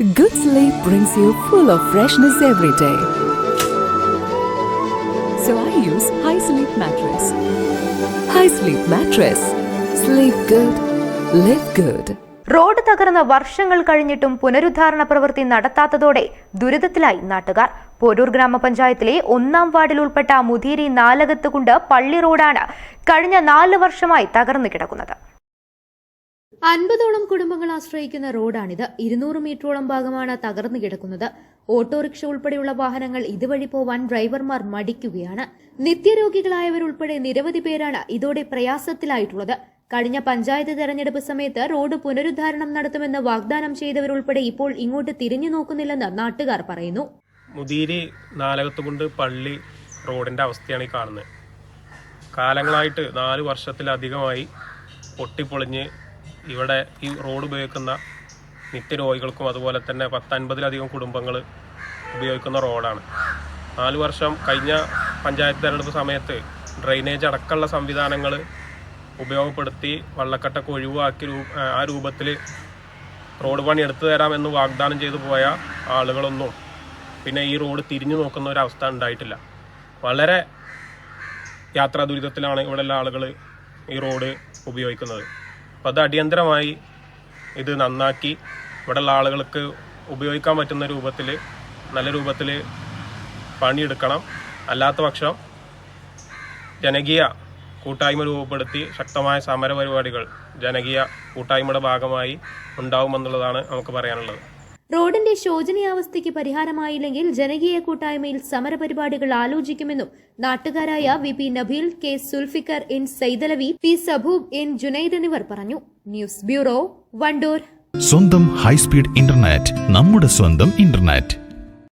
Good sleep brings you full of freshness every day. So I use High Sleep Mattress. High Sleep Mattress. Sleep good, live good. Road തകർന്ന് വർഷങ്ങൾ കഴിഞ്ഞിട്ടും പുനരുദ്ധാരണ പ്രവൃത്തി നടത്താത്തതോടെ ദുരിതത്തിലായി നാട്ടുകാർ പോരൂർ ഗ്രാമപഞ്ചായത്തിലെ ഒന്നാം വാർഡിൽ ഉൾപ്പെട്ട മുതിരി നാലകത്ത് കൊണ്ട് പള്ളി റോഡാണ് കഴിഞ്ഞ നാല് വർഷമായി തകർന്നു കിടക്കുന്നത് അൻപതോളം കുടുംബങ്ങൾ ആശ്രയിക്കുന്ന റോഡാണിത്. ഇരുന്നൂറ് മീറ്ററോളം ഭാഗമാണ് തകർന്നു കിടക്കുന്നത്. ഓട്ടോറിക്ഷ ഉൾപ്പെടെയുള്ള വാഹനങ്ങൾ ഇതുവഴി പോവാൻ ഡ്രൈവർമാർ മടിക്കുകയാണ്. നിത്യരോഗികളായവരുൾപ്പെടെ നിരവധി പേരാണ് ഇതോടെ പ്രയാസത്തിലായിട്ടുള്ളത്. കഴിഞ്ഞ പഞ്ചായത്ത് തെരഞ്ഞെടുപ്പ് സമയത്ത് റോഡ് പുനരുദ്ധാരണം നടത്തുമെന്ന് വാഗ്ദാനം ചെയ്തവരുൾപ്പെടെ ഇപ്പോൾ ഇങ്ങോട്ട് തിരിഞ്ഞു നോക്കുന്നില്ലെന്ന് നാട്ടുകാർ പറയുന്നു. മുതിരി നാലകത്തുകൊണ്ട് പള്ളി റോഡിന്റെ അവസ്ഥയാണ് ഈ കാണുന്നത്. കാലങ്ങളായിട്ട് നാല് വർഷത്തിലധികമായി പൊട്ടിപ്പൊളിഞ്ഞ് ഇവിടെ ഈ റോഡ് ഉപയോഗിക്കുന്ന നിത്യരോഗികൾക്കും അതുപോലെ തന്നെ പത്തൻപതിലധികം കുടുംബങ്ങൾ ഉപയോഗിക്കുന്ന റോഡാണ്. നാല് വർഷം കഴിഞ്ഞ പഞ്ചായത്ത് തെരഞ്ഞെടുപ്പ് സമയത്ത് ഡ്രെയിനേജ് അടക്കമുള്ള സംവിധാനങ്ങൾ ഉപയോഗപ്പെടുത്തി വള്ളക്കെട്ടൊക്കെ ഒഴിവാക്കി ആ രൂപത്തിൽ റോഡ് പണി എടുത്തു തരാമെന്ന് വാഗ്ദാനം ചെയ്തു പോയ ആളുകളൊന്നും പിന്നെ ഈ റോഡ് തിരിഞ്ഞു നോക്കുന്ന ഒരു അവസ്ഥ ഉണ്ടായിട്ടില്ല. വളരെ യാത്രാ ദുരിതത്തിലാണ് ഇവിടെയുള്ള ആളുകൾ ഈ റോഡ് ഉപയോഗിക്കുന്നത്. അപ്പോൾ അത് അടിയന്തരമായി ഇത് നന്നാക്കി. ഇവിടെയുള്ള ആളുകൾക്ക് ഉപയോഗിക്കാൻ പറ്റുന്ന രൂപത്തിൽ നല്ല രൂപത്തിൽ പണിയെടുക്കണം. അല്ലാത്ത പക്ഷം ജനകീയ കൂട്ടായ്മ രൂപപ്പെടുത്തി ശക്തമായ സമര പരിപാടികൾ ജനകീയ കൂട്ടായ്മയുടെ ഭാഗമായി ഉണ്ടാവുമെന്നുള്ളതാണ് നമുക്ക് പറയാനുള്ളത്. റോഡിന്റെ ശോചനീയാവസ്ഥയ്ക്ക് പരിഹാരമായില്ലെങ്കിൽ ജനകീയ കൂട്ടായ്മയിൽ സമരപരിപാടികൾ ആലോചിക്കുമെന്നും നാട്ടുകാരായ V P Nabeel K Sulfikar N Saidalavi P Saboob N Junaid എന്നിവർ പറഞ്ഞു. News bureau Wandoor. സ്വന്തം ഹൈസ്പീഡ് ഇന്റർനെറ്റ് നമ്മുടെ സ്വന്തം ഇന്റർനെറ്റ്.